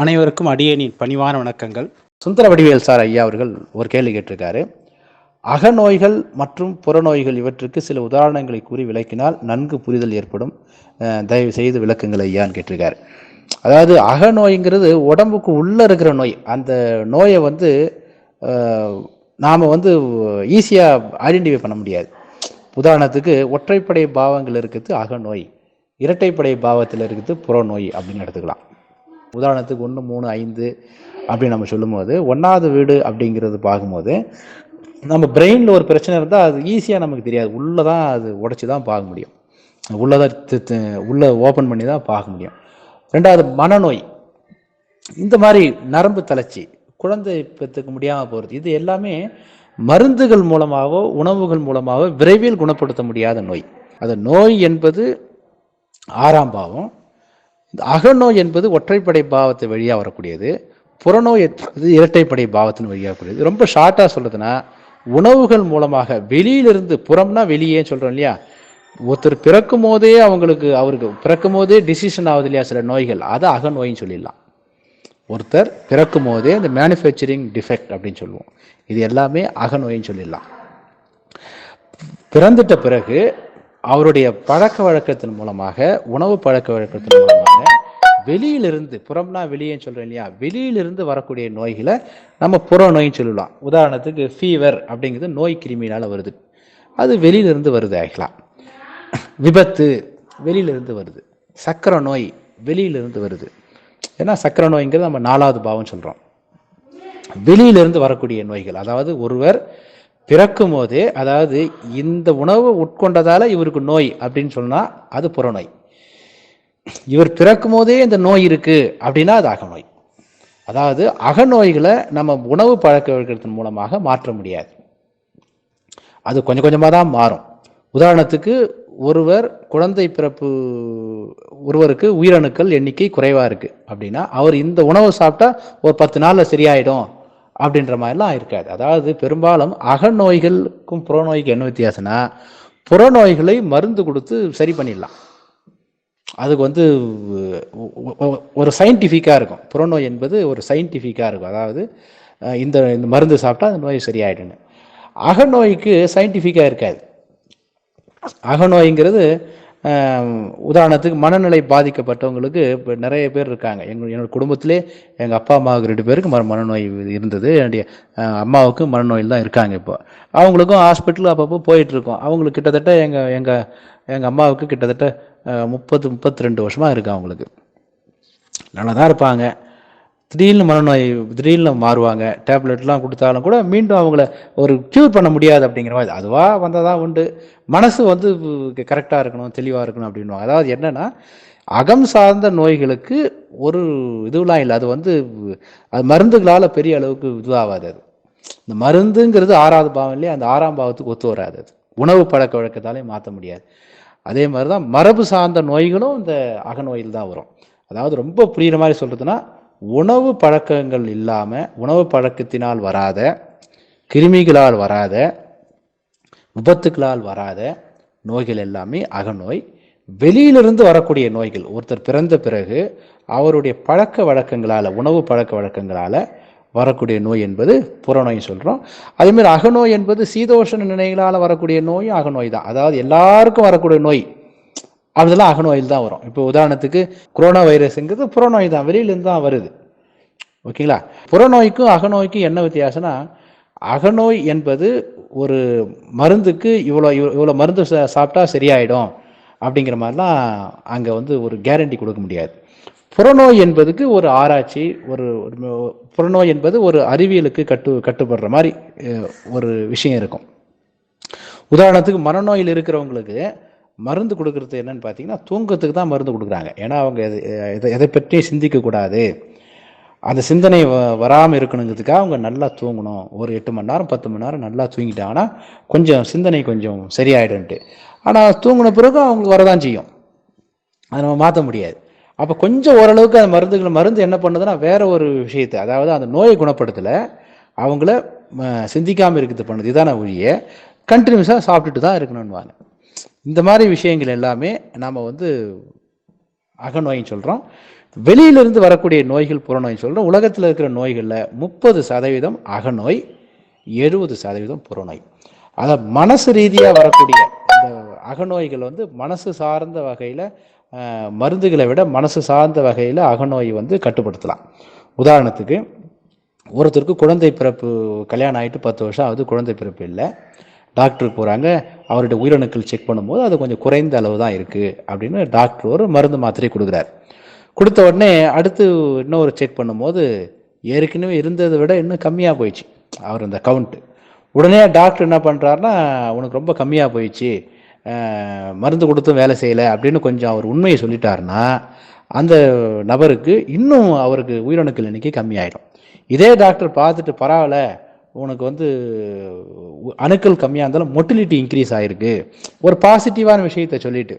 அனைவருக்கும் அடியேனின் பணிவான வணக்கங்கள். சுந்தர வடிவேல் சார் ஐயா அவர்கள் ஒரு கேள்வி கேட்டிருக்காரு. அகநோய்கள் மற்றும் புறநோய்கள் இவற்றுக்கு சில உதாரணங்களை கூறி விளக்கினால் நன்கு புரிதல் ஏற்படும். தயவு செய்து விளக்குங்கள் ஐயான்னு கேட்டிருக்காரு. அதாவது அகநோய்ங்கிறது உடம்புக்கு உள்ளே இருக்கிற நோய். அந்த நோயை வந்து நாம் வந்து ஈஸியாக ஐடென்டிஃபை பண்ண முடியாது. உதாரணத்துக்கு ஒற்றைப்படை பாவங்கள் இருக்கிறது அகநோய். இரட்டைப்படை பாவத்தில் இருக்கிறது புறநோய் அப்படின்னு எடுத்துக்கலாம். உதாரணத்துக்கு ஒன்று மூணு ஐந்து அப்படின்னு நம்ம சொல்லும்போது ஒன்றாவது வீடு அப்படிங்கிறது பார்க்கும்போது நம்ம பிரெயினில் ஒரு பிரச்சனை இருந்தால் அது ஈஸியாக நமக்கு தெரியாது. உள்ளே தான் அது உடச்சி தான் பார்க்க முடியும். உள்ளே தான் தி- உள்ளே ஓப்பன் பண்ணி தான் பார்க்க முடியும். ரெண்டாவது மனநோய். இந்த மாதிரி நரம்பு தளர்ச்சி குழந்தை பெற்றுக்க முடியாமல் போகிறது இது எல்லாமே மருந்துகள் மூலமாகவோ உணவுகள் மூலமாகவோ விரைவில் குணப்படுத்த முடியாத நோய். அது நோய் என்பது ஆறாம் பாவம். இந்த அகநோய் என்பது ஒற்றைப்படை பாவத்தை வழியாக வரக்கூடியது புறநோய் என்பது இரட்டைப்படை பாவத்தின் வழியாக கூடியது ரொம்ப ஷார்ட்டாக சொல்றதுன்னா உணவுகள் மூலமாக வெளியிலிருந்து புறம்னா வெளியே சொல்கிறோம் இல்லையா? ஒருத்தர் பிறக்கும் போதே அவங்களுக்கு அவருக்கு பிறக்கும் போதே டிசிஷன் ஆகுது இல்லையா சில நோய்கள்? அதை அகநோயின்னு சொல்லிடலாம். ஒருத்தர் பிறக்கும் போதே இந்த மேனுஃபேக்சரிங் டிஃபெக்ட் அப்படின்னு சொல்லுவோம். இது எல்லாமே அகநோயின்னு சொல்லிடலாம். பிறந்துட்ட பிறகு அவருடைய பழக்க வழக்கத்தின் மூலமாக உணவு பழக்க வழக்கத்தின் மூலமாக வெளியிலிருந்து புறம்னா வெளியேன்னு சொல்கிறேன் இல்லையா? வெளியிலிருந்து வரக்கூடிய நோய்களை நம்ம புற நோயின்னு சொல்லலாம். உதாரணத்துக்கு ஃபீவர் அப்படிங்கிறது நோய் கிருமியினால் வருது. அது வெளியிலிருந்து வருது ஆகலாம் விபத்து வெளியிலிருந்து வருது. சக்கரை நோய் வெளியிலிருந்து வருது. ஏன்னா சக்கரை நோய்ங்கிறது நம்ம நாலாவது பாவம் சொல்கிறோம் வெளியிலிருந்து வரக்கூடிய நோய்கள். அதாவது ஒருவர் பிறக்கும் போதே அதாவது இந்த உணவு உட்கொண்டதால் இவருக்கு நோய் அப்படின்னு சொன்னால் அது புறநோய் இவர் பிறக்கும் போதே இந்த நோய் இருக்கு அப்படின்னா அது அகநோய். அதாவது அகநோய்களை நம்ம உணவு பழக்க வழக்கத்தின் மூலமாக மாற்ற முடியாது. அது கொஞ்சம் கொஞ்சமாக தான் மாறும். உதாரணத்துக்கு ஒருவர் குழந்தை பிறப்பு ஒருவருக்கு உயிரணுக்கள் எண்ணிக்கை குறைவாக இருக்குது அப்படின்னா அவர் இந்த உணவு சாப்பிட்டா ஒரு பத்து நாளில் சரியாயிடும் அப்படின்ற மாதிரிலாம் இருக்காது. அதாவது பெரும்பாலும் அகநோய்களுக்கும் புறநோய்க்கு என்ன வித்தியாசம்னா புறநோய்களை மருந்து கொடுத்து சரி பண்ணிடலாம். அதுக்கு வந்து ஒரு சயின்டிஃபிக்காக இருக்கும். புறநோய் என்பது ஒரு சயின்டிஃபிக்காக இருக்கும். அதாவது இந்த இந்த மருந்து சாப்பிட்டா அந்த நோய் சரியாயிடுன்னு அகநோய்க்கு சயின்டிஃபிக்காக இருக்காது. அகநோய்ங்கிறது உதாரணத்துக்கு மனநிலை பாதிக்கப்பட்டவங்களுக்கு இப்போ நிறைய பேர் இருக்காங்க. எங்கள் என்னோட குடும்பத்திலே எங்கள் அப்பா அம்மாவுக்கு ரெண்டு பேருக்கு மர மனநோய் இருந்தது. என்னுடைய அம்மாவுக்கு மனநோயில் தான் இருக்காங்க இப்போ. அவங்களுக்கும் ஹாஸ்பிட்டல் அப்பப்போ போயிட்டுருக்கோம். அவங்களுக்கு கிட்டத்தட்ட எங்கள் எங்கள் எங்கள் அம்மாவுக்கு கிட்டத்தட்ட முப்பத்து முப்பது முப்பத்தி ரெண்டு வருஷமாக இருக்குது அவங்களுக்கு. நல்லா தான் இருப்பாங்க. திடீர்னு மனநோய் திடீர்னு மாறுவாங்க. டேப்லெட்லாம் கொடுத்தாலும் கூட மீண்டும் அவங்கள ஒரு க்யூர் பண்ண முடியாது அப்படிங்கிற மாதிரி. அதுவாக வந்ததாக உண்டு. மனசு வந்து கரெக்டாக இருக்கணும் தெளிவாக இருக்கணும் அப்படின்வாங்க அதாவது என்னன்னா அகம் சார்ந்த நோய்களுக்கு ஒரு இதுவெலாம் இல்லை. அது வந்து அது மருந்துகளால் பெரிய அளவுக்கு இதுவாகாது அது. இந்த மருந்துங்கிறது ஆறாவது பாவம் இல்லையா? அந்த ஆறாம் பாவத்துக்கு ஒத்து வராது அது. உணவு பழக்க வழக்கத்தாலே மாற்ற முடியாது. அதே மாதிரி தான் மரபு சார்ந்த நோய்களும் இந்த அகநோயில் தான் வரும். அதாவது ரொம்ப புரிகிற மாதிரி சொல்கிறதுனா உணவு பழக்கங்கள் இல்லாமல் உணவு பழக்கத்தினால் வராத கிருமிகளால் வராத விபத்துக்களால் வராத நோய்கள் எல்லாமே அகநோய். வெளியிலிருந்து வரக்கூடிய நோய்கள் ஒருத்தர் பிறந்த பிறகு அவருடைய பழக்க வழக்கங்களால் உணவு பழக்க வழக்கங்களால் வரக்கூடிய நோய் என்பது புறநோய் சொல்கிறோம் அதேமாதிரி அகநோய் என்பது சீதோஷண நிலைகளால் வரக்கூடிய நோயும் அகநோய் தான். அதாவது எல்லாருக்கும் வரக்கூடிய நோய். அதெல்லாம் அகநோயில் தான் வரும். இப்போ உதாரணத்துக்கு கொரோனா வைரஸ்ங்கிறது புறநோய் தான் வெளியிலேருந்து தான் வருது. ஓகேங்களா? புறநோய்க்கும் அகநோய்க்கும் என்ன வித்தியாசம்னா அகநோய் என்பது ஒரு மருந்துக்கு இவ்வளோ இவ்வளோ இவ்வளோ மருந்து சா- சாப்பிட்டா சரியாயிடும் அப்படிங்கிற மாதிரிலாம் அங்கே வந்து ஒரு கேரண்டி கொடுக்க முடியாது. புறநோய் என்பதுக்கு ஒரு ஆராய்ச்சி ஒரு ஒரு புறநோய் என்பது ஒரு அறிவியலுக்கு கட்டு கட்டுப்படுற மாதிரி ஒரு விஷயம் இருக்கும். உதாரணத்துக்கு மனநோயில் இருக்கிறவங்களுக்கு மருந்து கொடுக்கறது என்னன்னு பார்த்தீங்கன்னா தூங்கத்துக்கு தான் மருந்து கொடுக்குறாங்க. ஏன்னா அவங்க எதை எதை பற்றியும் சிந்திக்கக்கூடாது அந்த சிந்தனை வ- வராமல் இருக்கணுங்கிறதுக்காக அவங்க நல்லா தூங்கணும். ஒரு எட்டு மணி நேரம் பத்து மணி நேரம் நல்லா தூங்கிட்டாங்கன்னா கொஞ்சம் சிந்தனை கொஞ்சம் சரியாயிடும்ட்டு ஆனால் தூங்கின பிறகு அவங்களுக்கு வரதான் செய்யும். அதை நம்ம மாற்ற முடியாது. அப்போ கொஞ்சம் ஓரளவுக்கு அந்த மருந்துகள் மருந்து என்ன பண்ணுதுன்னா வேற ஒரு விஷயத்தை அதாவது அந்த நோயை குணப்படுத்தலை அவங்கள சிந்திக்காமல் இருக்கிறது பண்ணுது. இதான ஒழிய கண்டினியூஸாக சாப்பிட்டுட்டு தான் இருக்கணும்னுவாங்க. இந்த மாதிரி விஷயங்கள் எல்லாமே நாம் வந்து அகநோயின்னு சொல்கிறோம் வெளியிலிருந்து வரக்கூடிய நோய்கள் புறநோயின்னு சொல்கிறோம் உலகத்தில் இருக்கிற நோய்களில் முப்பது சதவீதம் அகநோய் எழுபது சதவீதம் புறநோய். அதை மனசு ரீதியாக வரக்கூடிய இந்த அகநோய்கள் வந்து மனசு சார்ந்த வகையில் மருந்துகளை விட மனசு சார்ந்த வகையில் அகநோய் வந்து கட்டுப்படுத்தலாம். உதாரணத்துக்கு ஒருத்தருக்கு குழந்தை பிறப்பு கல்யாணம் ஆகிட்டு பத்து வருஷம் ஆகுது குழந்தை பிறப்பு இல்லை. டாக்டருக்கு போகிறாங்க அவருடைய உயிரணுக்கள் செக் பண்ணும்போது அது கொஞ்சம் குறைந்த அளவு தான் இருக்குது அப்படின்னு டாக்டர் ஒரு மருந்து மாத்திரை கொடுக்குறாரு. கொடுத்த உடனே அடுத்து இன்னொரு செக் பண்ணும்போது ஏற்கனவே இருந்ததை விட இன்னும் கம்மியாக போயிடுச்சு அவர் அந்த கவுண்ட்டு உடனே டாக்டர் என்ன பண்ணுறாருன்னா உனக்கு ரொம்ப கம்மியாக போயிடுச்சு மருந்து கொடுத்தும் வேலை செய்யலை அப்படின்னு கொஞ்சம் அவர் உண்மையை சொல்லிட்டாருன்னா அந்த நபருக்கு இன்னும் அவருக்கு உயிரணுக்கள் எண்ணிக்கை கம்மியாயிடும். இதே டாக்டர் பார்த்துட்டு பரவாயில்ல உனக்கு வந்து அணுக்கள் கம்மியாக இருந்தாலும் மொட்டிலிட்டி இன்க்ரீஸ் ஆகிருக்கு ஒரு பாசிட்டிவான விஷயத்த சொல்லிட்டு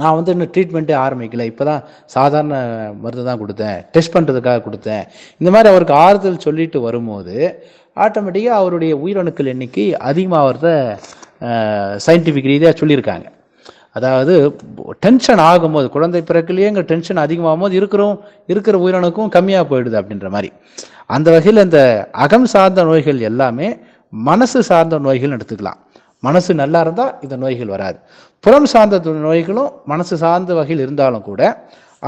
நான் வந்து இன்னும் ட்ரீட்மெண்ட்டே ஆரம்பிக்கல. இப்போ தான் சாதாரண மருந்து தான் கொடுத்தேன். டெஸ்ட் பண்ணுறதுக்காக கொடுத்தேன். இந்த மாதிரி அவருக்கு ஆறுதல் சொல்லிட்டு வரும்போது ஆட்டோமேட்டிக்காக அவருடைய உயிரணுக்கள் எண்ணிக்கை அதிகமாகிறத சயின்டிஃபிக் ரீதியாக சொல்லியிருக்காங்க. அதாவது டென்ஷன் ஆகும்போது குழந்தை பிறக்குலேயேங்க டென்ஷன் அதிகமாகும் போது இருக்கிறோம் இருக்கிற உயிரணுக்கும் கம்மியாக போயிடுது அப்படின்ற மாதிரி. அந்த வகையில் இந்த அகம் சார்ந்த நோய்கள் எல்லாமே மனசு சார்ந்த நோய்கள் எடுத்துக்கலாம். மனசு நல்லா இருந்தால் இந்த நோய்கள் வராது. புறம் சார்ந்த நோய்களும் மனசு சார்ந்த வகையில் இருந்தாலும் கூட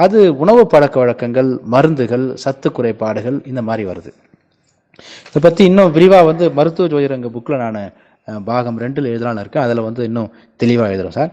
அது உணவு பழக்க வழக்கங்கள் மருந்துகள் சத்து குறைபாடுகள் இந்த மாதிரி வருது. இதை பற்றி இன்னும் விரிவாக வந்து மருத்துவ ஜோதிடங்க புக்கில் நான் பாகம் ரெண்டில் எழுதலான்னு இருக்கேன். அதில் வந்து இன்னும் தெளிவாக எழுதுகிறோம் சார்.